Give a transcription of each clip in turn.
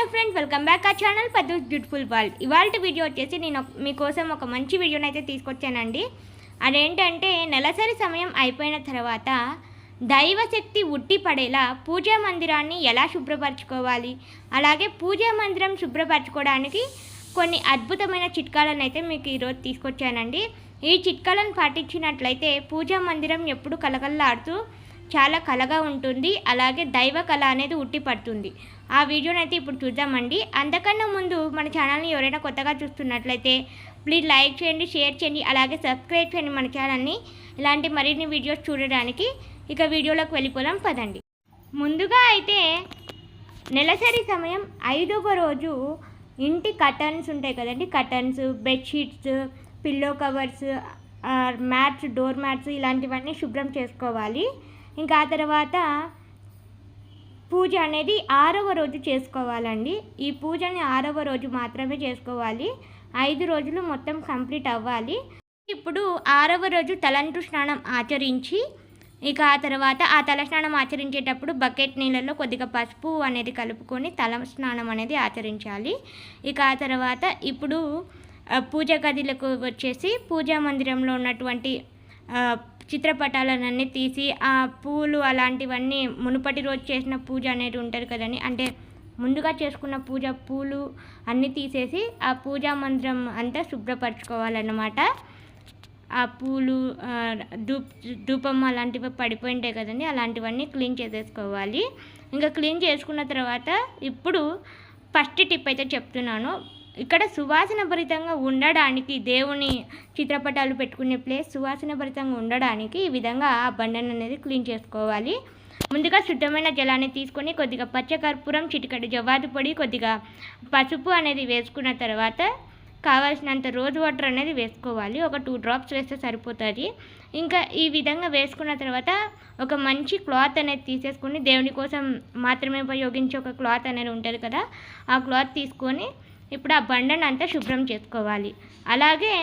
Hello friends welcome back ఆ channel పెద్ద beautiful world. ఇవాళ వీడియో వచ్చేసి నేను మీకోసం ఒక మంచి వీడియోని అయితే తీసుకొచ్చానండి. అదేంటంటే నెలసరి సమయం అయిపోయిన తర్వాత దైవశక్తి ఉట్టి పడేలా పూజా మందిరాన్ని ఎలా శుభ్రపరచుకోవాలి? అలాగే పూజా మందిరం శుభ్రపరచుకోవడానికి కొన్ని అద్భుతమైన చిట్కాలను అయితే మీకు ఈరోజు తీసుకొచ్చానండి. ఈ చిట్కాలను పాటించినట్లయితే పూజా మందిరం ఎప్పుడు కలకల్లాడుతూ చాలా కలగా ఉంటుంది. అలాగే దైవ కళ అనేది ఉట్టి పడుతుంది. ఆ వీడియోని అయితే ఇప్పుడు చూద్దామండి. అంతకన్నా ముందు మన ఛానల్ని ఎవరైనా కొత్తగా చూస్తున్నట్లయితే ప్లీజ్ లైక్ చేయండి షేర్ చేయండి అలాగే సబ్స్క్రైబ్ చేయండి మన ఛానల్ని. ఇలాంటి మరిన్ని వీడియోస్ చూడడానికి ఇక వీడియోలోకి వెళ్ళిపోదాం పదండి. ముందుగా అయితే నెలసరి సమయం ఐదవ రోజు ఇంటి కటన్స్ ఉంటాయి కదండి. Curtains bedsheets pillow covers mats door mats ఇలాంటివన్నీ శుభ్రం చేసుకోవాలి. ఇంకా ఆ తర్వాత పూజ అనేది ఆరవ రోజు చేసుకోవాలండి. ఈ పూజని ఆరవ రోజు మాత్రమే చేసుకోవాలి. ఐదు రోజులు మొత్తం కంప్లీట్ అవ్వాలి. ఇప్పుడు ఆరవ రోజు తలంటు స్నానం ఆచరించి ఇక ఆ తర్వాత ఆ తల స్నానం ఆచరించేటప్పుడు బకెట్ నీళ్ళలో కొద్దిగా పసుపు అనేది కలుపుకొని తల స్నానం అనేది ఆచరించాలి. ఇక ఆ తర్వాత ఇప్పుడు పూజ గదిలకు వచ్చేసి పూజా మందిరంలో ఉన్నటువంటి చిత్రపటాలన్నీ తీసి ఆ పూలు అలాంటివన్నీ మునుపటి రోజు చేసిన పూజ అనేది ఉంటుంది కదండి. అంటే ముందుగా చేసుకున్న పూజ పూలు అన్నీ తీసేసి ఆ పూజా మందిరం అంతా శుభ్రపరచుకోవాలన్నమాట. ఆ పూలు ధూప్ ధూపం అలాంటివి పడిపోయి ఉంటాయి కదండి. అలాంటివన్నీ క్లీన్ చేసేసుకోవాలి. ఇంకా క్లీన్ చేసుకున్న తర్వాత ఇప్పుడు ఫస్ట్ టిప్ అయితే చెప్తున్నాను. ఇక్కడ సువాసన భరితంగా ఉండడానికి దేవుని చిత్రపటాలు పెట్టుకునే ప్లేస్ సువాసన భరితంగా ఉండడానికి ఈ విధంగా ఆ బండను అనేది క్లీన్ చేసుకోవాలి. ముందుగా శుద్ధమైన జలాన్ని తీసుకొని కొద్దిగా పచ్చకర్పూరం చిటికడి జవాదు పొడి కొద్దిగా పసుపు అనేది వేసుకున్న తర్వాత కావాల్సినంత రోజ్ వాటర్ అనేది వేసుకోవాలి. ఒక టూ డ్రాప్స్ వేస్తే సరిపోతుంది. ఇంకా ఈ విధంగా వేసుకున్న తర్వాత ఒక మంచి క్లాత్ అనేది తీసేసుకొని దేవుని కోసం మాత్రమే ఉపయోగించే ఒక క్లాత్ అనేది ఉంటుంది కదా ఆ క్లాత్ తీసుకొని ఇప్పుడు ఆ బండను అంతా శుభ్రం చేసుకోవాలి. అలాగే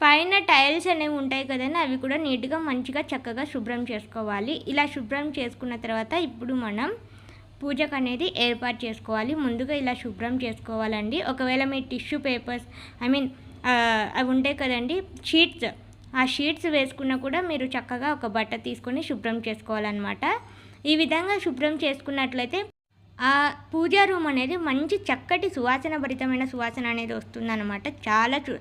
పైన టైల్స్ అనేవి ఉంటాయి కదండి అవి కూడా నీట్గా మంచిగా చక్కగా శుభ్రం చేసుకోవాలి. ఇలా శుభ్రం చేసుకున్న తర్వాత ఇప్పుడు మనం పూజకు అనేది ఏర్పాటు చేసుకోవాలి. ముందుగా ఇలా శుభ్రం చేసుకోవాలండి. ఒకవేళ మీ టిష్యూ పేపర్స్ ఐ మీన్ అవి ఉంటాయి కదండి షీట్స్ ఆ షీట్స్ వేసుకున్నా కూడా మీరు చక్కగా ఒక బట్ట తీసుకొని శుభ్రం చేసుకోవాలన్నమాట. ఈ విధంగా శుభ్రం చేసుకున్నట్లయితే ఆ పూజా రూమ్ అనేది మంచి చక్కటి సువాసన భరితమైన సువాసన అనేది వస్తుందన్నమాట. చాలా చు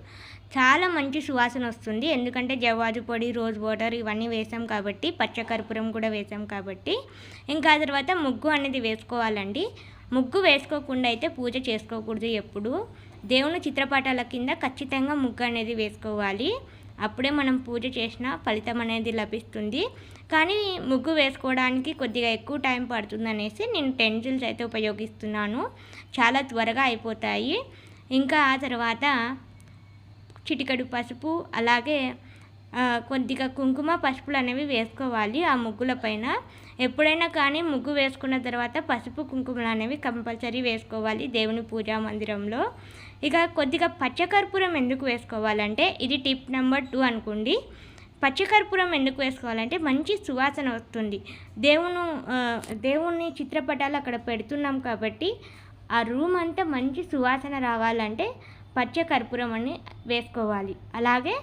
చాలా మంచి సువాసన వస్తుంది. ఎందుకంటే జవాజు పొడి రోజ్ వాటర్ ఇవన్నీ వేసాం కాబట్టి పచ్చకర్పూరం కూడా వేసాం కాబట్టి ఇంకా తర్వాత ముగ్గు అనేది వేసుకోవాలండి. ముగ్గు వేసుకోకుండా అయితే పూజ చేసుకోకూడదు ఎప్పుడు. దేవుని చిత్రపటాల కింద ఖచ్చితంగా ముగ్గు అనేది వేసుకోవాలి. అప్పుడే మనం పూజ చేసిన ఫలితం అనేది లభిస్తుంది. కానీ ముగ్గు వేసుకోవడానికి కొద్దిగా ఎక్కువ టైం పడుతుంది అనేసి నేను పెన్సిల్స్ అయితే ఉపయోగిస్తున్నాను. చాలా త్వరగా అయిపోతాయి. ఇంకా ఆ తర్వాత చిటికెడు పసుపు అలాగే కొద్దిగా కుంకుమ పసుపులు అనేవి వేసుకోవాలి ఆ ముగ్గుల పైన. ఎప్పుడైనా కానీ ముగ్గు వేసుకున్న తర్వాత పసుపు కుంకుమలు అనేవి కంపల్సరీ వేసుకోవాలి దేవుని పూజా మందిరంలో. ఇక కొద్దిగా పచ్చకర్పూరం ఎందుకు వేసుకోవాలంటే ఇది టిప్ నెంబర్ టూ అనుకోండి. పచ్చకర్పూరం ఎందుకు వేసుకోవాలంటే మంచి సువాసన వస్తుంది. దేవును దేవుని చిత్రపటాలు అక్కడ పెడుతున్నాం కాబట్టి ఆ రూమ్ అంతా మంచి సువాసన రావాలంటే పచ్చకర్పూరం అని వేసుకోవాలి. అలాగే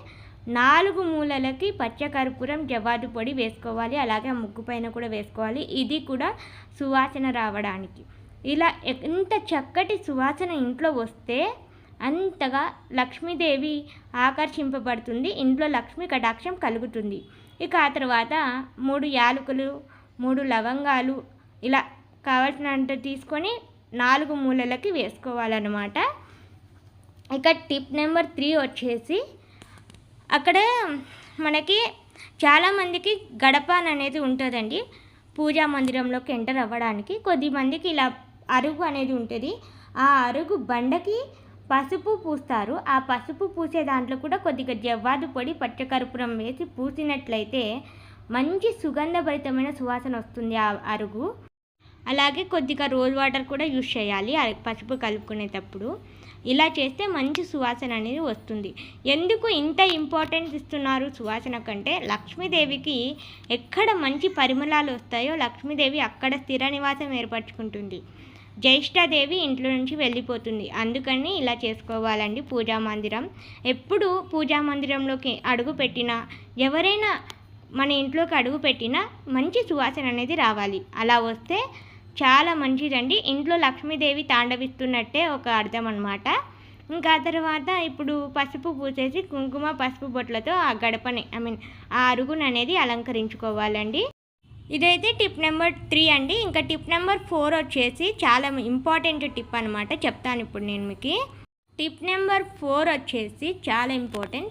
నాలుగు మూలలకి పచ్చకర్పూరం జవాదు పొడి వేసుకోవాలి అలాగే ముగ్గు పైన కూడా వేసుకోవాలి. ఇది కూడా సువాసన రావడానికి. ఇలా ఎంత చక్కటి సువాసన ఇంట్లో వస్తే అంతగా లక్ష్మీదేవి ఆకర్షింపబడుతుంది ఇంట్లో లక్ష్మీ కటాక్షం కలుగుతుంది. ఇక ఆ తర్వాత మూడు యాలకులు మూడు లవంగాలు ఇలా కావలసినంత తీసుకొని నాలుగు మూలలకి వేసుకోవాలన్నమాట. ఇక టిప్ నెంబర్ త్రీ వచ్చేసి అక్కడ మనకి చాలామందికి గడప అనేది ఉంటుందండి. పూజా మందిరంలోకి ఎంటర్ అవ్వడానికి కొద్దిమందికి ఇలా అరుగు అనేది ఉంటుంది. ఆ అరుగు బండకి పసుపు పూస్తారు. ఆ పసుపు పూసే దాంట్లో కూడా కొద్దిగా జవ్వాదు పొడి పచ్చకర్పూరం వేసి పూసినట్లయితే మంచి సుగంధభరితమైన సువాసన వస్తుంది ఆ అరుగు. అలాగే కొద్దిగా రోజ్ వాటర్ కూడా యూజ్ చేయాలి. పసుపు కలుపుకునేటప్పుడు. ఇలా చేస్తే మంచి సువాసన అనేది వస్తుంది. ఎందుకు ఇంత ఇంపార్టెన్స్ ఇస్తున్నారు సువాసన కంటే? లక్ష్మీదేవికి ఎక్కడ మంచి పరిమళాలు వస్తాయో లక్ష్మీదేవి అక్కడ స్థిర నివాసం ఏర్పరచుకుంటుంది. జ్యేష్ఠదేవి ఇంట్లో నుంచి వెళ్ళిపోతుంది. అందుకని ఇలా చేసుకోవాలండి పూజా మందిరం. ఎప్పుడు పూజా మందిరంలోకి అడుగు పెట్టినా ఎవరైనా మన ఇంట్లోకి అడుగు పెట్టినా మంచి సువాసన అనేది రావాలి. అలా వస్తే చాలా మంచిదండి. ఇంట్లో లక్ష్మీదేవి తాండవిస్తున్నట్టే ఒక అర్థం అనమాట ఇంకా తర్వాత ఇప్పుడు పసుపు పూసేసి కుంకుమ పసుపు బొట్లతో ఆ గడపని ఐ మీన్ ఆ అరుగును అనేది అలంకరించుకోవాలండి. ఇదైతే టిప్ నెంబర్ త్రీ అండి. ఇంకా టిప్ నెంబర్ ఫోర్ వచ్చేసి చాలా ఇంపార్టెంట్ టిప్ అనమాట చెప్తాను ఇప్పుడు నేను మీకు. టిప్ నెంబర్ ఫోర్ వచ్చేసి చాలా ఇంపార్టెంట్.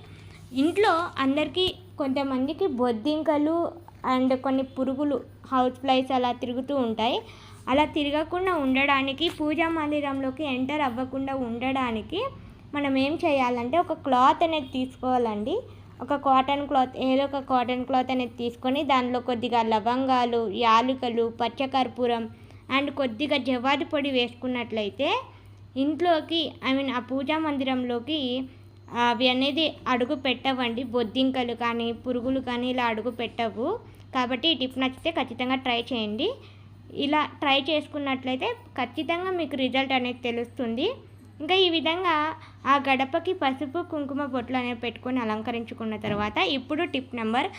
ఇంట్లో అందరికీ కొంతమందికి బొద్దింకలు అండ్ కొన్ని పురుగులు హౌస్ ఫ్లైస్ అలా తిరుగుతూ ఉంటాయి. అలా తిరగకుండా ఉండడానికి పూజా మందిరంలోకి ఎంటర్ అవ్వకుండా ఉండడానికి మనం ఏం చేయాలంటే ఒక క్లాత్ అనేది తీసుకోవాలండి. ఒక కాటన్ క్లాత్ ఏదో ఒక కాటన్ క్లాత్ అనేది తీసుకొని దానిలో కొద్దిగా లవంగాలు యాలుకలు పచ్చకర్పూరం అండ్ కొద్దిగా జవాది పొడి వేసుకున్నట్లయితే ఇంట్లోకి ఐ మీన్ ఆ పూజా మందిరంలోకి అవి అనేది అడుగు పెట్టవండి. బొద్దింకలు కానీ పురుగులు కానీ ఇలా అడుగు పెట్టవు. కాబట్టి ఈ టిప్ నచ్చితే ఖచ్చితంగా ట్రై చేయండి. ఇలా ట్రై చేసుకున్నట్లయితే ఖచ్చితంగా మీకు రిజల్ట్ అనేది తెలుస్తుంది. ఇంకా ఈ విధంగా ఆ గడపకి పసుపు కుంకుమ బొట్లు అనేవి పెట్టుకొని అలంకరించుకున్న తర్వాత ఇప్పుడు టిప్ నెంబర్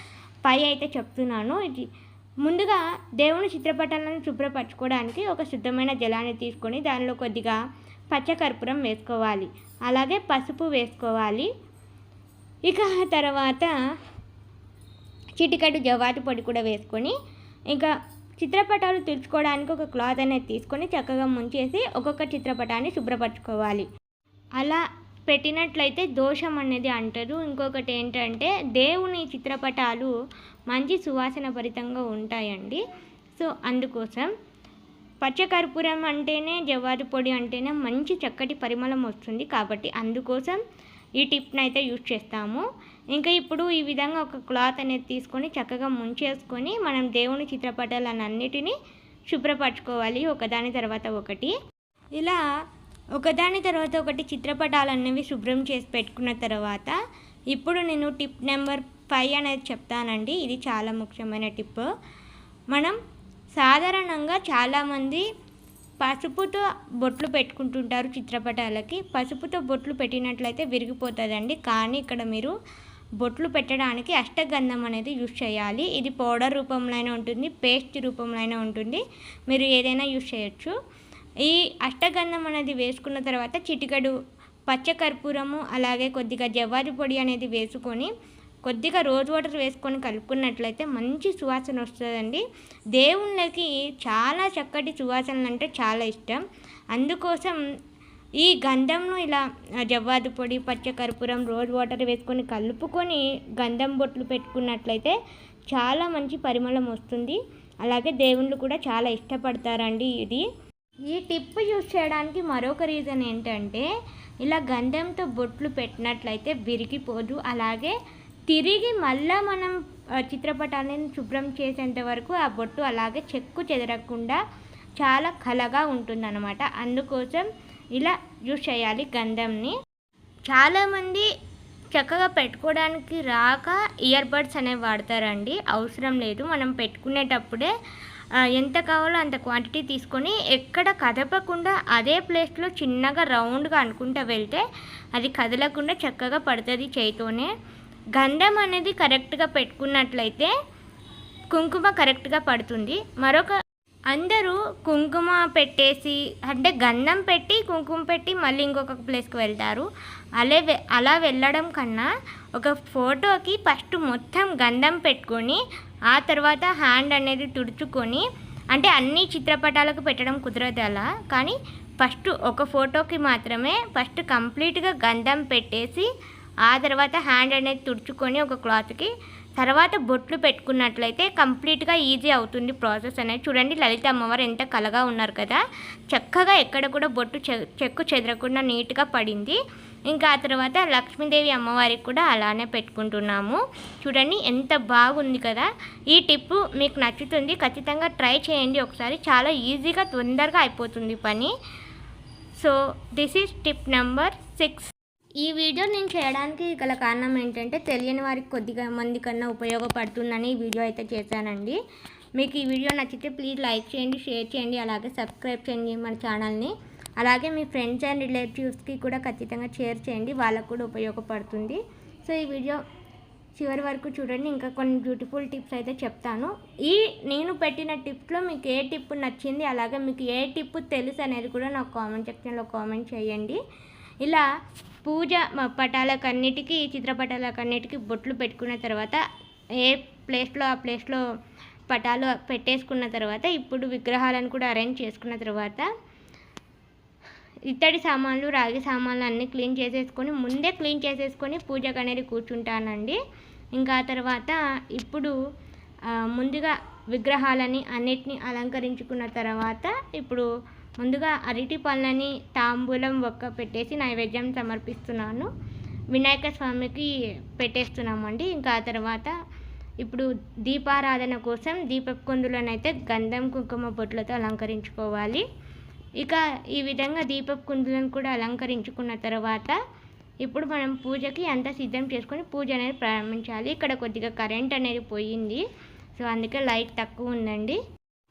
ఫైవ్ అయితే చెప్తున్నాను. ఇది ముందుగా దేవుని చిత్రపటాలను శుభ్రపరచుకోవడానికి ఒక శుద్ధమైన జలాన్ని తీసుకొని దానిలో కొద్దిగా పచ్చకర్పూరం వేసుకోవాలి. అలాగే పసుపు వేసుకోవాలి. ఇక తర్వాత చిటికడు జవాటి పొడి కూడా వేసుకొని ఇంకా చిత్రపటాలు తుడుచుకోవడానికి ఒక క్లాత్ అనేది తీసుకొని చక్కగా ముంచేసి ఒక్కొక్క చిత్రపటాన్ని శుభ్రపరచుకోవాలి. అలా పెట్టినట్లయితే దోషం అనేది అంటారు. ఇంకొకటి ఏంటంటే దేవుని చిత్రపటాలు మంచి సువాసన భరితంగా ఉంటాయండి. సో అందుకోసం పచ్చకర్పూరం అంటేనే జవాది పొడి అంటేనే మంచి చక్కటి పరిమళం వస్తుంది కాబట్టి అందుకోసం ఈ టిప్ని అయితే యూజ్ చేస్తాము. ఇంకా ఇప్పుడు ఈ విధంగా ఒక క్లాత్ అనేది తీసుకొని చక్కగా ముంచేసుకొని మనం దేవుని చిత్రపటాలను అన్నిటినీ శుభ్రపరచుకోవాలి ఒకదాని తర్వాత ఒకటి. ఇలా ఒకదాని తర్వాత ఒకటి చిత్రపటాలు అనేవి శుభ్రం చేసి పెట్టుకున్న తర్వాత ఇప్పుడు నేను టిప్ నెంబర్ ఫైవ్ అనేది చెప్తానండి. ఇది చాలా ముఖ్యమైన టిప్. మనం సాధారణంగా చాలామంది పసుపుతో బొట్లు పెట్టుకుంటుంటారు చిత్రపటాలకి. పసుపుతో బొట్లు పెట్టినట్లయితే విరిగిపోతుందండి. కానీ ఇక్కడ మీరు బొట్లు పెట్టడానికి అష్టగంధం అనేది యూజ్ చేయాలి. ఇది పౌడర్ రూపంలో అయినా ఉంటుంది పేస్ట్ రూపంలో అయినా ఉంటుంది. మీరు ఏదైనా యూజ్ చేయొచ్చు. ఈ అష్టగంధం అనేది వేసుకున్న తర్వాత చిటికడు పచ్చకర్పూరము అలాగే కొద్దిగా జవ్వాది పొడి అనేది వేసుకొని కొద్దిగా రోజ్ వాటర్ వేసుకొని కలుపుకున్నట్లయితే మంచి సువాసన వస్తుందండి. దేవుళ్ళకి చాలా చక్కటి సువాసనలు అంటే చాలా ఇష్టం. అందుకోసం ఈ గంధంను ఇలా జవ్వాదు పొడి పచ్చకర్పూరం రోజ్ వాటర్ వేసుకొని కలుపుకొని గంధం బొట్లు పెట్టుకున్నట్లయితే చాలా మంచి పరిమళం వస్తుంది. అలాగే దేవుళ్ళు కూడా చాలా ఇష్టపడతారండి ఇది. ఈ టిప్ యూజ్ చేయడానికి మరొక రీజన్ ఏంటంటే ఇలా గంధంతో బొట్లు పెట్టినట్లయితే విరిగిపోదు. అలాగే తిరిగి మళ్ళా మనం చిత్రపటాలను శుభ్రం చేసేంత వరకు ఆ బొట్టు అలాగే చెక్కు చెదరకుండా చాలా కలగా ఉంటుందన్నమాట. అందుకోసం ఇలా యూస్ చేయాలి గంధంని. చాలామంది చక్కగా పెట్టుకోవడానికి రాక ఇయర్ బడ్స్ అనేవి వాడతారండి. అవసరం లేదు. మనం పెట్టుకునేటప్పుడే ఎంత కావాలో అంత క్వాంటిటీ తీసుకొని ఎక్కడ కదపకుండా అదే ప్లేస్లో చిన్నగా రౌండ్గా అనుకుంటూ వెళ్తే అది కదలకుండా చక్కగా పడుతుంది చేయితోనే. గంధం అనేది కరెక్ట్గా పెట్టుకున్నట్లయితే కుంకుమ కరెక్ట్గా పడుతుంది. మరొక అందరూ కుంకుమ పెట్టేసి అంటే గంధం పెట్టి కుంకుమ పెట్టి మళ్ళీ ఇంకొక ప్లేస్కి వెళ్తారు. అలే అలా వెళ్ళడం కన్నా ఒక ఫోటోకి ఫస్ట్ మొత్తం గంధం పెట్టుకొని ఆ తర్వాత హ్యాండ్ అనేది తుడుచుకొని అంటే అన్ని చిత్రపటాలకు పెట్టడం కుదరదు అలా. కానీ ఫస్ట్ ఒక ఫోటోకి మాత్రమే ఫస్ట్ కంప్లీట్గా గంధం పెట్టేసి ఆ తర్వాత హ్యాండ్ అనేది తుడుచుకొని ఒక క్లాత్కి తర్వాత బొట్లు పెట్టుకున్నట్లయితే కంప్లీట్గా ఈజీ అవుతుంది ప్రాసెస్ అనేది. చూడండి లలిత అమ్మవారు ఎంత కలగా ఉన్నారు కదా. చక్కగా ఎక్కడ కూడా బొట్టు చెక్కు చెదరకుండా నీట్గా పడింది. ఇంకా ఆ తర్వాత లక్ష్మీదేవి అమ్మవారికి కూడా అలానే పెట్టుకుంటున్నాము. చూడండి ఎంత బాగుంది కదా. ఈ టిప్పు మీకు నచ్చుతుంది. ఖచ్చితంగా ట్రై చేయండి ఒకసారి. చాలా ఈజీగా తొందరగా అయిపోతుంది పని. So this is tip number six ఈ వీడియో నేను చేయడానికి గల కారణం ఏంటంటే తెలియని వారికి కొద్దిగా మంది కన్నా ఉపయోగపడుతుందని ఈ వీడియో అయితే చేశానండి. మీకు ఈ వీడియో నచ్చితే ప్లీజ్ లైక్ చేయండి షేర్ చేయండి అలాగే సబ్స్క్రైబ్ చేయండి మన ఛానల్ని. అలాగే మీ ఫ్రెండ్స్ అండ్ రిలేటివ్స్కి కూడా ఖచ్చితంగా షేర్ చేయండి వాళ్ళకు కూడా ఉపయోగపడుతుంది. సో ఈ వీడియో చివరి వరకు చూడండి ఇంకా కొన్ని బ్యూటిఫుల్ టిప్స్ అయితే చెప్తాను. ఈ నేను పెట్టిన టిప్స్లో మీకు ఏ టిప్ నచ్చింది అలాగే మీకు ఏ టిప్ తెలుసు అనేది కూడా నాకు కామెంట్ సెక్షన్లో కామెంట్ చేయండి. ఇలా పూజ పటాలకన్నిటికీ చిత్రపటాలకన్నిటికీ బొట్లు పెట్టుకున్న తర్వాత ఏ ప్లేస్లో ఆ ప్లేస్లో పటాలు పెట్టేసుకున్న తర్వాత ఇప్పుడు విగ్రహాలను కూడా అరేంజ్ చేసుకున్న తర్వాత ఇత్తడి సామాన్లు రాగి సామాన్లు అన్నీ క్లీన్ చేసేసుకొని ముందే క్లీన్ చేసేసుకొని పూజకు అనేది కూర్చుంటానండి. ఇంకా తర్వాత ఇప్పుడు ముందుగా విగ్రహాలని అన్నిటిని అలంకరించుకున్న తర్వాత ఇప్పుడు ముందుగా అరటి పళ్ళని తాంబూలం ఒక్క పెట్టేసి నైవేద్యం సమర్పిస్తున్నాను. వినాయక స్వామికి పెట్టేస్తున్నామండి. ఇంకా ఆ తర్వాత ఇప్పుడు దీపారాధన కోసం దీపకుందులనైతే గంధం కుంకుమ బొట్లతో అలంకరించుకోవాలి. ఇక ఈ విధంగా దీపపు కుందులను కూడా అలంకరించుకున్న తర్వాత ఇప్పుడు మనం పూజకి అంతా సిద్ధం చేసుకొని పూజ అనేది ప్రారంభించాలి. ఇక్కడ కొద్దిగా కరెంట్ అనేది పోయింది. సో అందుకే లైట్ తక్కువ ఉందండి.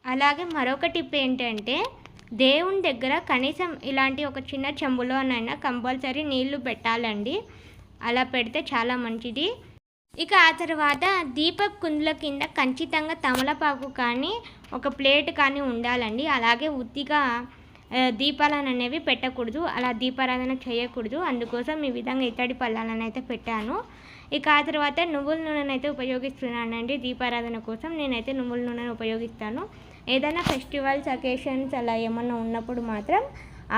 అలాగే మరొక టిప్ ఏంటంటే దేవుని దగ్గర కనీసం ఇలాంటి ఒక చిన్న చెంబులోనైనా కంపల్సరీ నీళ్ళు పెట్టాలండి. అలా పెడితే చాలా మంచిది. ఇక ఆ తర్వాత దీపక్ కుందుల కింద ఖచ్చితంగా తమలపాకు కానీ ఒక ప్లేట్ కానీ ఉండాలండి. అలాగే ఉత్తిగా దీపాలను అనేవి పెట్టకూడదు. అలా దీపారాధన చేయకూడదు. అందుకోసం ఈ విధంగా ఇత్తడి పళ్ళాలను అయితే పెట్టాను. ఇక ఆ తర్వాత నువ్వుల నూనెను అయితే ఉపయోగిస్తున్నానండి. దీపారాధన కోసం నేనైతే నువ్వుల నూనెను ఉపయోగిస్తాను. ఏదైనా ఫెస్టివల్స్ అకేషన్స్ అలా ఏమన్నా ఉన్నప్పుడు మాత్రం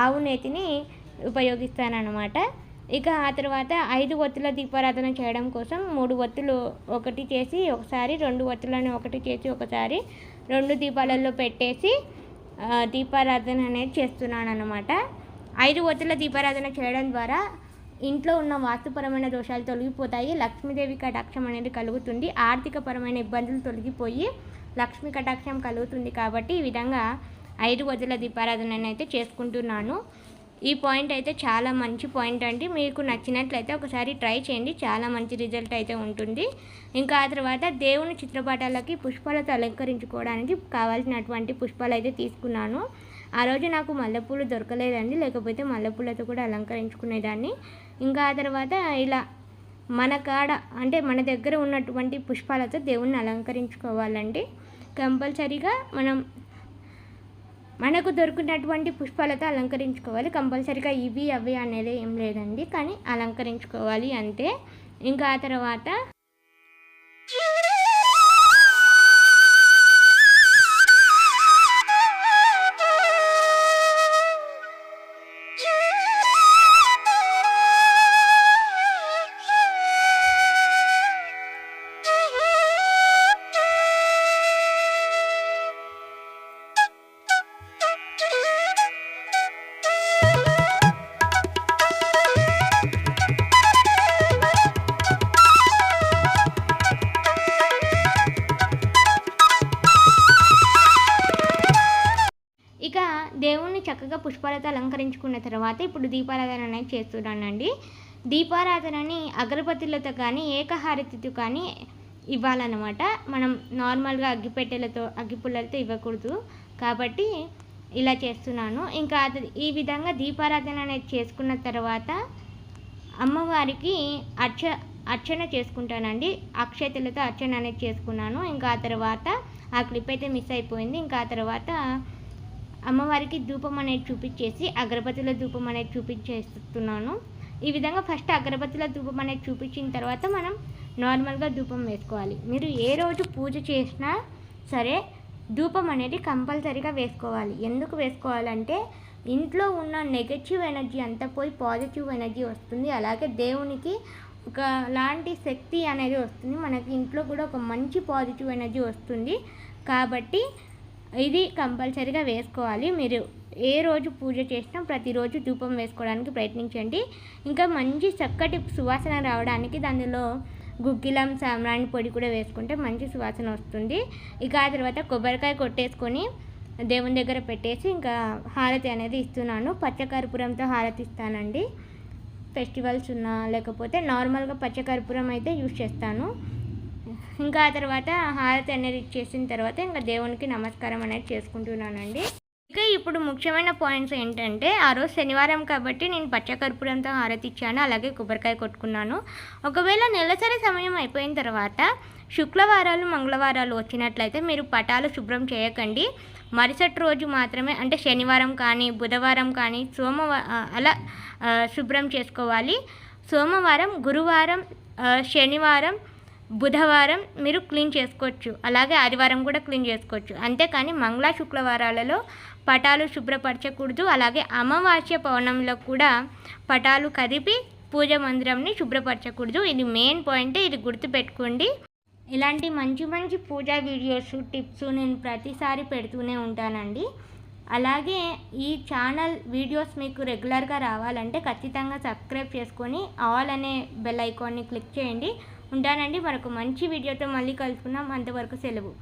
ఆవు నేతిని ఉపయోగిస్తానన్నమాట. ఇక ఆ తర్వాత ఐదు ఒత్తుల దీపారాధన చేయడం కోసం మూడు ఒత్తులు ఒకటి చేసి ఒకసారి రెండు ఒత్తులను ఒకటి చేసి ఒకసారి రెండు దీపాలలో పెట్టేసి దీపారాధన అనేది చేస్తున్నాను అనమాట ఐదు ఒత్తుల దీపారాధన చేయడం ద్వారా ఇంట్లో ఉన్న వాస్తుపరమైన దోషాలు తొలగిపోతాయి లక్ష్మీదేవి కటాక్షం అనేది కలుగుతుంది ఆర్థికపరమైన ఇబ్బందులు తొలగిపోయి లక్ష్మీ కటాక్షం కలుగుతుంది కాబట్టి ఈ విధంగా ఐదు వదుల దీపారాధన అయితే చేసుకుంటున్నాను. ఈ పాయింట్ అయితే చాలా మంచి పాయింట్ అండి. మీకు నచ్చినట్లయితే ఒకసారి ట్రై చేయండి. చాలా మంచి రిజల్ట్ అయితే ఉంటుంది. ఇంకా ఆ తర్వాత దేవుని చిత్రపటాలకి పుష్పాలతో అలంకరించుకోవడానికి కావాల్సినటువంటి పుష్పాలు అయితే తీసుకున్నాను. ఆ రోజు నాకు మల్లెపూలు దొరకలేదండి. లేకపోతే మల్లెపూలతో కూడా అలంకరించుకునేదాన్ని. ఇంకా ఆ తర్వాత ఇలా మన కాడ అంటే మన దగ్గర ఉన్నటువంటి పుష్పాలతో దేవుణ్ణి అలంకరించుకోవాలండి కంపల్సరీగా మనం మనకు దొరికినటువంటి పుష్పాలతో అలంకరించుకోవాలి. కంపల్సరీగా ఇవి అవి అనేది ఏం లేదండి. కానీ అలంకరించుకోవాలి అంతే ఇంకా ఆ తర్వాత దేవుణ్ణి చక్కగా పుష్పాలతో అలంకరించుకున్న తర్వాత ఇప్పుడు దీపారాధన అనేది చేస్తున్నానండి. దీపారాధనని అగరబత్తులతో కానీ ఏకహారతితో కానీ ఇవ్వాలన్నమాట. మనం నార్మల్గా అగ్గిపెట్టెలతో అగ్గిపుల్లలతో ఇవ్వకూడదు. కాబట్టి ఇలా చేస్తున్నాను. ఇంకా ఈ విధంగా దీపారాధన అనేది చేసుకున్న తర్వాత అమ్మవారికి అర్చ అర్చన చేసుకుంటానండి. అక్షతలతో అర్చన అనేది చేసుకున్నాను. ఇంకా ఆ తర్వాత ఆ క్లిప్ అయితే మిస్ అయిపోయింది. ఇంకా ఆ తర్వాత అమ్మవారికి ధూపం అనేది చూపించేసి అగరబత్తుల ధూపం అనేది చూపించేస్తున్నాను. ఈ విధంగా ఫస్ట్ అగరబత్తుల ధూపం అనేది చూపించిన తర్వాత మనం నార్మల్గా ధూపం వేసుకోవాలి. మీరు ఏ రోజు పూజ చేసినా సరే ధూపం అనేది కంపల్సరీగా వేసుకోవాలి. ఎందుకు వేసుకోవాలంటే ఇంట్లో ఉన్న నెగటివ్ ఎనర్జీ అంతా పోయి పాజిటివ్ ఎనర్జీ వస్తుంది. అలాగే దేవునికి ఒక లాంటి శక్తి అనేది వస్తుంది. మనకి ఇంట్లో కూడా ఒక మంచి పాజిటివ్ ఎనర్జీ వస్తుంది. కాబట్టి ఇది కంపల్సరీగా వేసుకోవాలి. మీరు ఏ రోజు పూజ చేసినా ప్రతిరోజు ధూపం వేసుకోవడానికి ప్రయత్నించండి. ఇంకా మంచి చక్కటి సువాసన రావడానికి దానిలో గుగ్గిలం సాంబ్రాణి పొడి కూడా వేసుకుంటే మంచి సువాసన వస్తుంది. ఇక ఆ తర్వాత కొబ్బరికాయ కొట్టేసుకొని దేవుని దగ్గర పెట్టేసి ఇంకా హారతి అనేది ఇస్తున్నాను. పచ్చకర్పూరంతో హారతి ఇస్తానండి. ఫెస్టివల్స్ ఉన్నా లేకపోతే నార్మల్గా పచ్చకర్పూరం అయితే యూజ్ చేస్తాను. ఇంకా ఆ తర్వాత హారతి అనేది ఇచ్చేసిన తర్వాత ఇంకా దేవునికి నమస్కారం అనేది చేసుకుంటున్నానండి. ఇక ఇప్పుడు ముఖ్యమైన పాయింట్స్ ఏంటంటే ఆ రోజు శనివారం కాబట్టి నేను పచ్చకర్పూరంతో హారతి ఇచ్చాను అలాగే కొబ్బరికాయ కొట్టుకున్నాను. ఒకవేళ నెలసరి సమయం అయిపోయిన తర్వాత శుక్రవారాలు మంగళవారాలు వచ్చినట్లయితే మీరు పటాలు శుభ్రం చేయకండి. మరుసటి రోజు మాత్రమే అంటే శనివారం కానీ బుధవారం కానీ సోమవారం అలా శుభ్రం చేసుకోవాలి. సోమవారం గురువారం శనివారం బుధవారం మీరు క్లీన్ చేసుకోవచ్చు. అలాగే ఆదివారం కూడా క్లీన్ చేసుకోవచ్చు. అంతేకాని మంగళ శుక్రవారాలలో పటాలు శుభ్రపరచకూడదు. అలాగే అమావాస్య పౌర్ణంలో కూడా పటాలు కదిపి పూజ మందిరంని శుభ్రపరచకూడదు. ఇది మెయిన్ పాయింట్ ఇది గుర్తుపెట్టుకోండి. ఇలాంటి మంచి మంచి పూజా వీడియోస్ టిప్స్ నేను ప్రతిసారి పెడుతూనే ఉంటానండి. అలాగే ఈ ఛానల్ వీడియోస్ మీకు రెగ్యులర్గా రావాలంటే ఖచ్చితంగా సబ్స్క్రైబ్ చేసుకొని ఆల్ అనే బెల్ ఐకాన్ని క్లిక్ చేయండి. ఉంటానండి. మరొక మంచి వీడియోతో మళ్ళీ కలుసుకుందాం. అంతవరకు సెలవు.